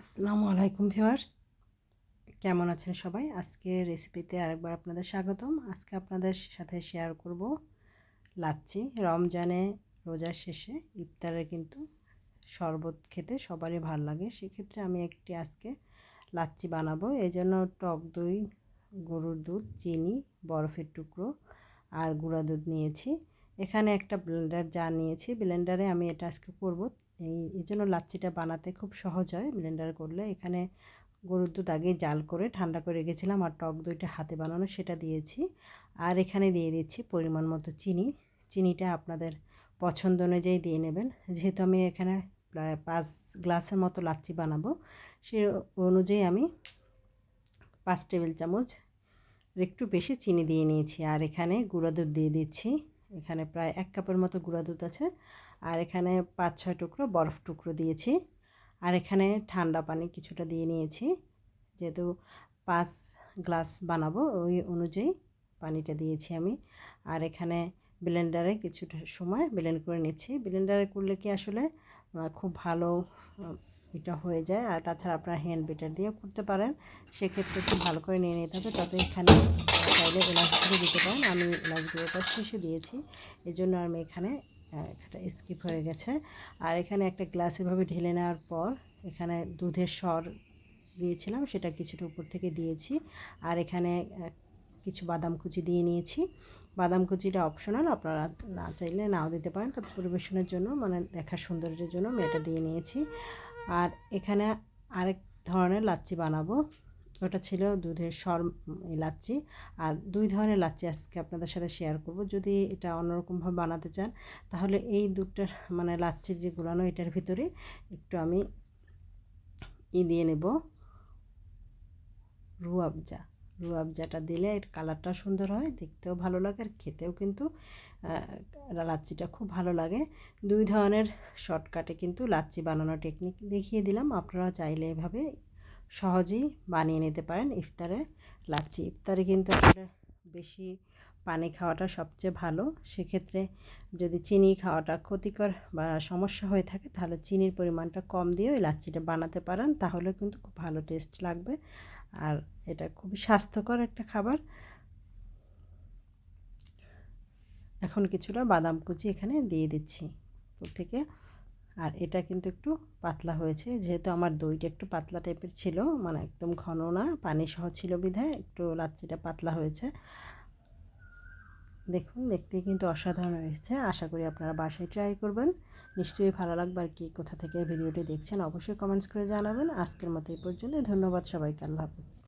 আসসালামু আলাইকুম ভিউয়ার্স। কেমন আছেন সবাই? আজকে রেসিপিতে আরেকবার আপনাদের স্বাগতম। আজকে আপনাদের সাথে শেয়ার করব লাচ্ছি। রমজানে রোজার শেষে ইফতারে কিন্তু শরবত খেতে সবারই ভালো লাগে। সেক্ষেত্রে আমি একটি আজকে লাচ্ছি বানাবো। এই জন্য টক দই, গরুর দুধ, চিনি, বরফের টুকরো আর গুঁড়া দুধ নিয়েছি। এখানে একটা ব্লেন্ডার যা নিয়েছি। ব্লেন্ডারে আমি এটা আজকে করব এই এই জন্য লাচ্ছিটা বানাতে খুব সহজ হয় ব্লেন্ডার করলে। এখানে গরুর দুধ আগে জাল করে ঠান্ডা করে রেখেছিলাম আর টক দইটা হাতে বানানো সেটা দিয়েছি। আর এখানে দিয়ে দিচ্ছি পরিমাণ মতো চিনি। চিনিটা আপনাদের পছন্দ অনুযায়ী দিয়ে নেবেন। যেহেতু আমি এখানে প্রায় পাঁচ গ্লাসের মতো লাচ্ছি বানাবো, সে অনুযায়ী আমি পাঁচ টেবিল চামচ একটু বেশি চিনি দিয়ে নিয়েছি। আর এখানে গুঁড়া দুধ দিয়ে দিচ্ছি। এখানে প্রায় এক কাপের মতো গুঁড়া দুধ আছে। আর এখানে পাঁচ ছয় টুকরো বরফ টুকরো দিয়েছি। আর এখানে ঠান্ডা পানি কিছুটা দিয়ে নিয়েছি। যেহেতু পাঁচ গ্লাস বানাবো, ওই অনুযায়ী পানিটা দিয়েছি আমি। আর এখানে ব্লেন্ডারে কিছুটা সময় ব্লেন্ড করে নিচ্ছি। ব্লেন্ডারে করলে কি আসলে খুব ভালো এটা হয়ে যায়। আর তাছাড়া আপনারা হ্যান্ড বেটার দিয়েও করতে পারেন। সেক্ষেত্রে একটু ভালো করে নিয়ে নিতে হবে তবে এখানে চাইলে গুঁড়ো দিতে পারেন। আমি এলাচ গুঁড়োটা শেষে দিয়েছি। এই জন্য আমি এখানে এটা স্কিপ হয়ে গেছে। আর এখানে একটা গ্লাস এভাবে ঢেলে নেওয়ার পর এখানে দুধের স্বর দিয়েছিলাম, সেটা কিছুটা উপর থেকে দিয়েছি। আর এখানে কিছু বাদাম কুচি দিয়ে নিয়েছি। বাদাম কুচিটা অপশনাল আপনারা না চাইলে নাও দিতে পারেন। তবে পরিবেশনের জন্য মানে দেখার সৌন্দর্যের জন্য আমি এটা দিয়ে নিয়েছি। আর এখানে আরেক ধরনের লাচ্ছি বানাবো। ওটা ছিল দুধের সর লাচ্ছি। আর দুই ধরনের লাচ্ছি আজকে আপনাদের সাথে শেয়ার করব। যদি এটা অন্যরকমভাবে বানাতে চান, তাহলে এই দুধটার মানে লাচ্ছির যে গুলানো এটার ভিতরে একটু আমি ই দিয়ে নেব। রুয়াবজা। রুয়াবজাটা দিলে এর কালারটা সুন্দর হয়, দেখতেও ভালো লাগে আর খেতেও কিন্তু লাচ্ছিটা খুব ভালো লাগে। দুই ধরনের শর্টকাটে কিন্তু লাচ্ছি বানানোর টেকনিক দেখিয়ে দিলাম। আপনারা চাইলে এভাবে সহজেই বানিয়ে নিতে পারেন ইফতারে, লাচ্ছি ইফতারে কিন্তু আসলে বেশি পানি খাওয়াটা সবচেয়ে ভালো। সেক্ষেত্রে যদি চিনি খাওয়াটা ক্ষতিকর বা সমস্যা হয়ে থাকে, তাহলে চিনির পরিমাণটা কম দিয়ে ওই লাচ্ছিটা বানাতে পারেন তাহলে কিন্তু খুব ভালো টেস্ট লাগবে। আর এটা খুবই স্বাস্থ্যকর একটা খাবার। এখন কিছুটা বাদাম কুচি এখানে দিয়ে দিচ্ছি থেকে আর এটা কিন্তু একটু পাতলা হয়েছে। যেহেতু আমার দইটা একটু পাতলা টাইপের ছিল মানে একদম ঘন না, পানি সহ ছিল বিধায় একটু লাচ্ছিটা পাতলা হয়েছে। দেখুন, দেখতে কিন্তু অসাধারণ হয়েছে। আশা করি আপনারা বাসায় ট্রাই করবেন। নিশ্চয়ই ভালো লাগবে আর কি কোথা থেকে ভিডিওটি দেখছেন, অবশ্যই কমেন্টস করে জানাবেন। আজকের মতো এই পর্যন্ত ধন্যবাদ সবাইকে। আল্লাহ হাফিজ।